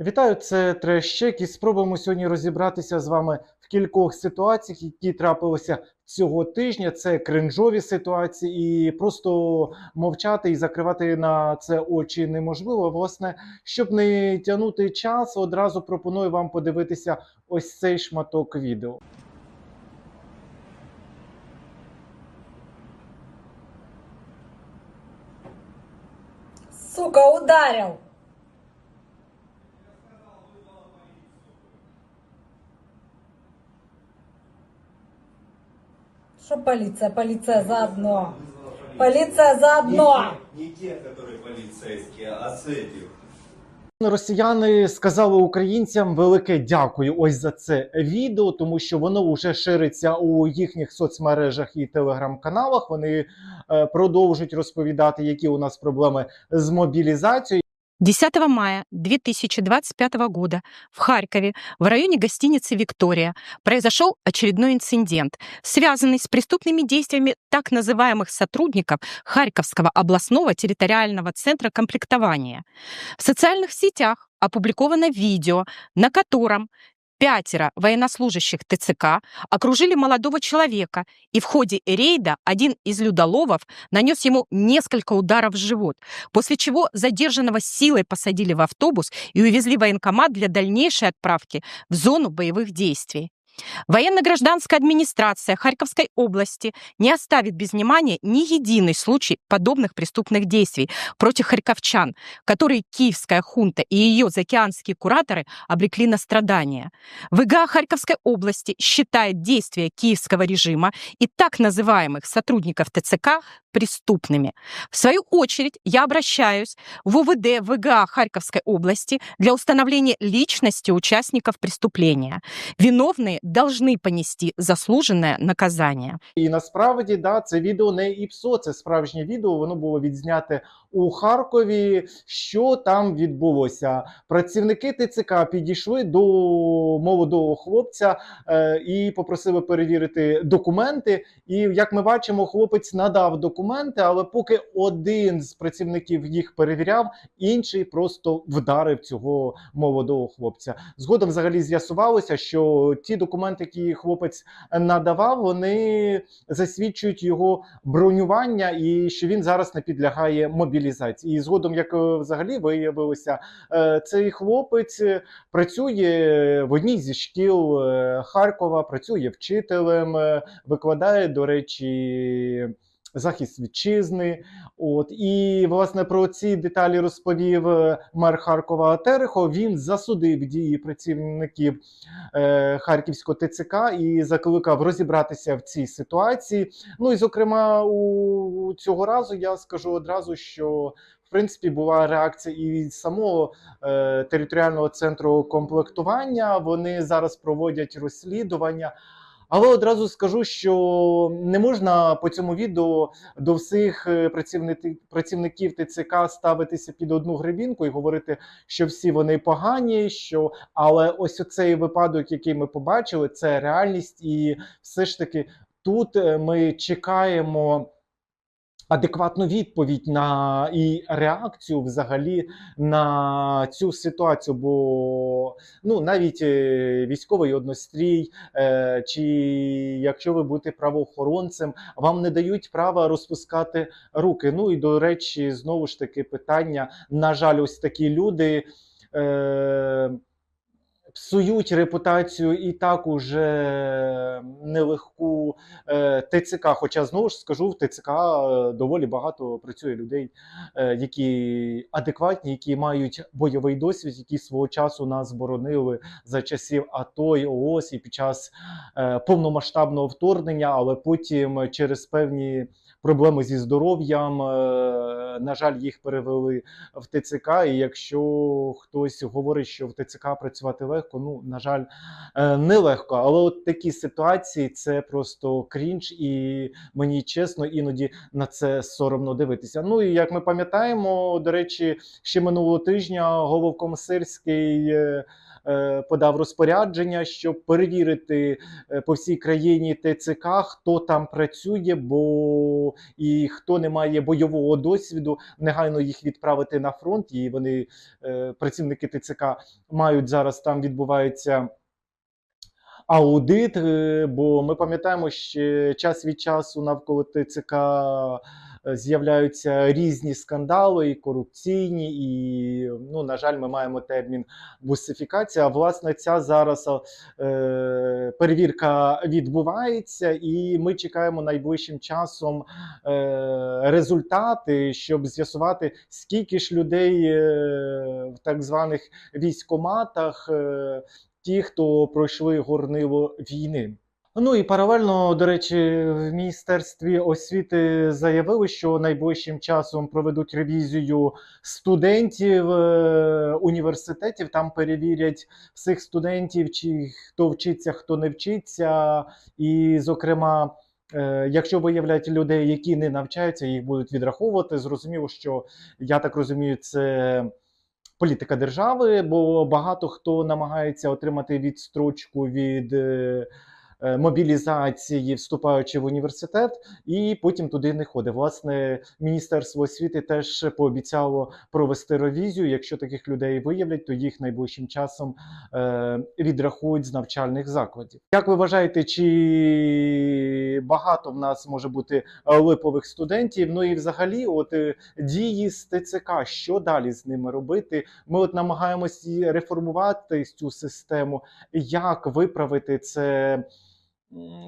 Вітаю, це Трещек і спробуємо сьогодні розібратися з вами в кількох ситуаціях, які трапилися цього тижня. Це кринжові ситуації, і просто мовчати і закривати на це очі неможливо. Власне, щоб не тягнути час, одразу пропоную вам подивитися ось цей шматок відео. Сука, ударил! Что полиция? Полиция заодно. Полиция заодно. Не, не те, которые полицейские, а с этих. Росіяни сказали українцям велике дякую ось за це відео, тому що воно вже шириться у їхніх соцмережах і телеграм-каналах. Вони е, продовжують розповідати, які у нас проблеми з мобілізацією. 10 мая 2025 года в Харькове в районе гостиницы «Виктория» произошел очередной инцидент, связанный с преступными действиями так называемых сотрудников Харьковского областного территориального центра комплектования. В социальных сетях опубликовано видео, на котором пятеро военнослужащих ТЦК окружили молодого человека, и в ходе рейда один из людоловов нанес ему несколько ударов в живот, после чего задержанного силой посадили в автобус и увезли в военкомат для дальнейшей отправки в зону боевых действий. Военно-гражданская администрация Харьковской области не оставит без внимания ни единый случай подобных преступных действий против харьковчан, которые киевская хунта и ее заокеанские кураторы обрекли на страдания. ВГА Харьковской области считает действия киевского режима и так называемых сотрудников ТЦК преступными. В свою очередь я обращаюсь в УВД ВГА Харьковской области для установления личности участников преступления. Виновные должны понести заслуженное наказание. І насправді, да, це відео не ІПСО, це справжнє відео. Воно було відзняте у Харкові. Що там відбулося? Працівники ТЦК підійшли до молодого хлопця е, і попросили перевірити документи. І як ми бачимо, хлопець надав документи, але поки один з працівників їх перевіряв, інший просто вдарив цього молодого хлопця. Згодом взагалі з'ясувалося, що ті документи, які хлопець надавав, вони засвідчують його бронювання і що він зараз не підлягає мобілізації. І згодом, як е, взагалі виявилося, е, цей хлопець е, працює в одній зі шкіл Харкова, працює вчителем, викладає, до речі. Захист вітчизни, от і власне про ці деталі розповів е, мер Харкова Терехо. Він засудив дії працівників е, Харківського ТЦК і закликав розібратися в цій ситуації. Ну і зокрема, у цього разу я скажу одразу, що в принципі була реакція і від самого е, територіального центру комплектування. Вони зараз проводять розслідування. Але одразу скажу, що не можна по цьому відео до всіх е, працівників ТЦК ставитися під одну гривінку і говорити, що всі вони погані. Що але ось цей випадок, який ми побачили, це реальність, і все ж таки тут е, ми чекаємо. Адекватну відповідь на і реакцію взагалі на цю ситуацію, бо ну навіть е, військовий однострій, е, чи якщо ви будете правоохоронцем, вам не дають права розпускати руки. Ну і до речі, знову ж таки питання. На жаль, ось такі люди. Е, Псують репутацію і так уже нелегку е, ТЦК. Хоча знову ж скажу, в ТЦК е, доволі багато працює людей, е, які адекватні, які мають бойовий досвід, які свого часу нас боронили за часів АТО і ООС і під час повномасштабного вторгнення, але потім через певні проблеми зі здоров'ям, на жаль, їх перевели в ТЦК. І якщо хтось говорить, що в ТЦК працювати легко, ну на жаль, не нелегко. Але от такі ситуації це просто крінж, і мені чесно, іноді на це соромно дивитися. Ну і як ми пам'ятаємо, до речі, ще минулого тижня е, е, подав розпорядження, щоб перевірити е, по всій країні ТЦК, хто там працює, бо і хто не має бойового досвіду, негайно їх відправити на фронт. І вони е, працівники ТЦК мають зараз там відбувається. Аудит, е, бо ми пам'ятаємо, що час від часу навколо ТЦК е, з'являються різні скандали, і корупційні, і, ну, на жаль, ми маємо термін бусифікація. А власне, ця зараз е, перевірка відбувається, і ми чекаємо найближчим часом е, результати, щоб з'ясувати, скільки ж людей е, в так званих військоматах. Е, ті, хто пройшли горниво війни. Ну і паралельно, до речі, в міністерстві освіти заявили, що найближчим часом проведуть ревізію студентів е, університетів. Там перевірять всіх студентів, чи хто вчиться, хто не вчиться, і, зокрема. е, Якщо виявлять людей, які не навчаються, їх будуть відраховувати. Зрозуміло, що я так розумію, це політика держави, бо багато хто намагається отримати відстрочку від е, мобілізації, вступаючи в університет, і потім туди не ходить. Власне, Міністерство освіти теж пообіцяло провести ревізію. Якщо таких людей виявлять, то їх найближчим часом е, відрахують з навчальних закладів. Як ви вважаєте, чи багато в нас може бути е, липових студентів? Ну і взагалі, от е, дії з ТЦК, що далі з ними робити? Ми от намагаємось реформувати цю систему. Як виправити це?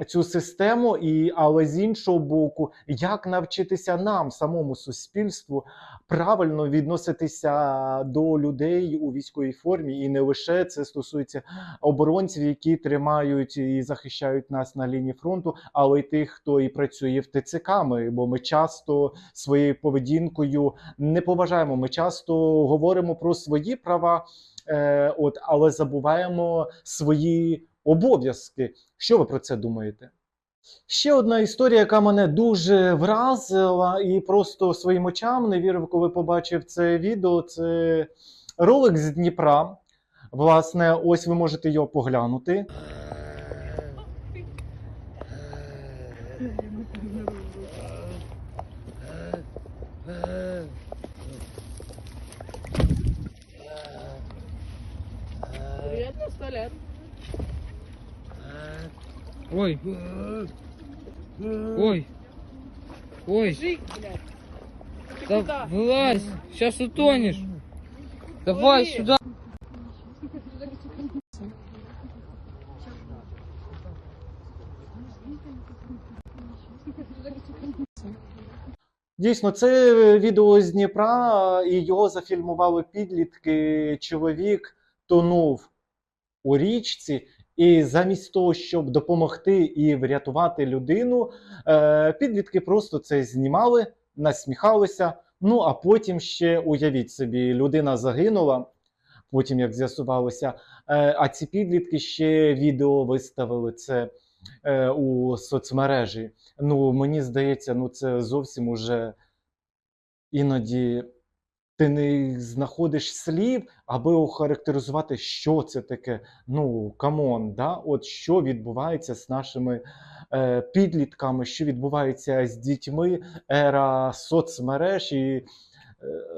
Цю систему, і але з іншого боку, як навчитися нам, самому суспільству, правильно відноситися до людей у військовій формі, і не лише це стосується оборонців, які тримають і захищають нас на лінії фронту, але й тих, хто і працює в ТЦК. Ми, бо ми часто своєю поведінкою не поважаємо. Ми часто говоримо про свої права, е, от, але забуваємо свої обов'язки. Що ви про це думаєте? Ще одна історія, яка мене дуже вразила, і просто своїм очам не вірив, коли побачив це відео. Це ролик з Дніпра. Власне, ось ви можете його поглянути. Ой. Ой. Ой. Блядь. Да куда? вылазь. Сейчас утонешь. Давай Лови. сюда. Дійсно, це відео з Дніпра, і його зафільмували підлітки. Чоловік тонув у річці, і замість того, щоб допомогти і врятувати людину, е, підлітки просто це знімали, насміхалися. Ну а потім ще уявіть собі, людина загинула. Потім, як з'ясувалося, Е, а ці підлітки ще відео виставили це е, у соцмережі. Ну, мені здається, ну це зовсім уже іноді ти не знаходиш слів, аби охарактеризувати, що це таке. Ну, камон, да? от що відбувається з нашими е, підлітками, що відбувається з дітьми, ера соцмереж і, е,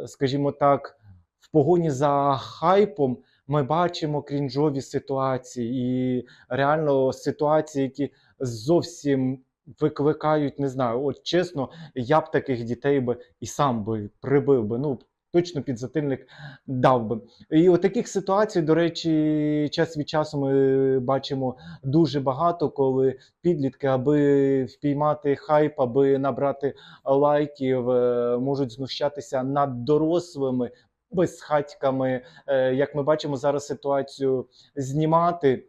скажімо так, в погоні за хайпом ми бачимо крінжові ситуації і реально ситуації, які зовсім викликають, не знаю, от чесно, я б таких дітей би і сам би прибив би. Ну, точно підзатильник дав би. І от таких ситуацій, до речі, час від часу ми бачимо дуже багато, коли підлітки, аби впіймати хайп, аби набрати лайків, е, можуть знущатися над дорослими. Безхатьками, Е, як ми бачимо зараз ситуацію знімати,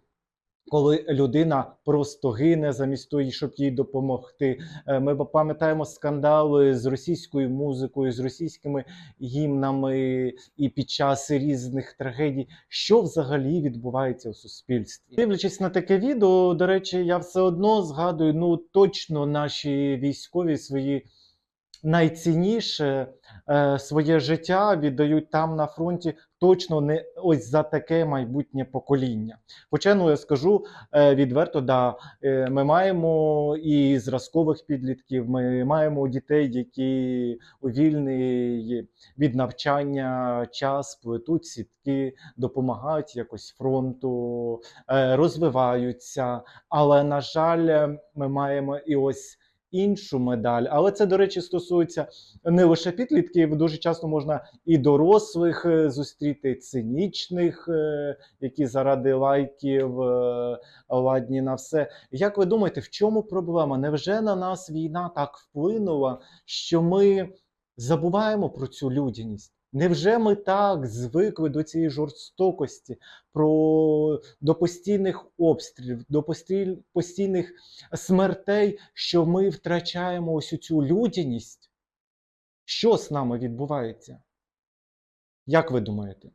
коли людина просто гине замість того, щоб їй допомогти. Е, Ми пам'ятаємо скандали з російською музикою, з російськими гімнами і під час різних трагедій. Що взагалі відбувається у суспільстві? Дивлячись на таке відео, до речі, я все одно згадую, ну точно наші військові свої найцінніше е, своє життя віддають там на фронті точно не ось за таке майбутнє покоління. Хоча ну я скажу е, відверто, да, е, ми маємо і зразкових підлітків, ми маємо дітей, які у вільний від навчання час плетуть сітки, допомагають якось фронту, е, розвиваються. Але на жаль, ми маємо і ось іншу медаль. Але це, до речі, стосується не лише підлітків, дуже часто можна і дорослих е, зустріти, цинічних, е, які заради лайків е, ладні на все. Як ви думаєте, в чому проблема? Невже на нас війна так вплинула, що ми забуваємо про цю людяність? Невже ми так звикли до цієї жорстокості, про, до постійних обстрілів, до постіль- постійних смертей, що ми втрачаємо ось цю людяність? Що з нами відбувається? Як ви думаєте?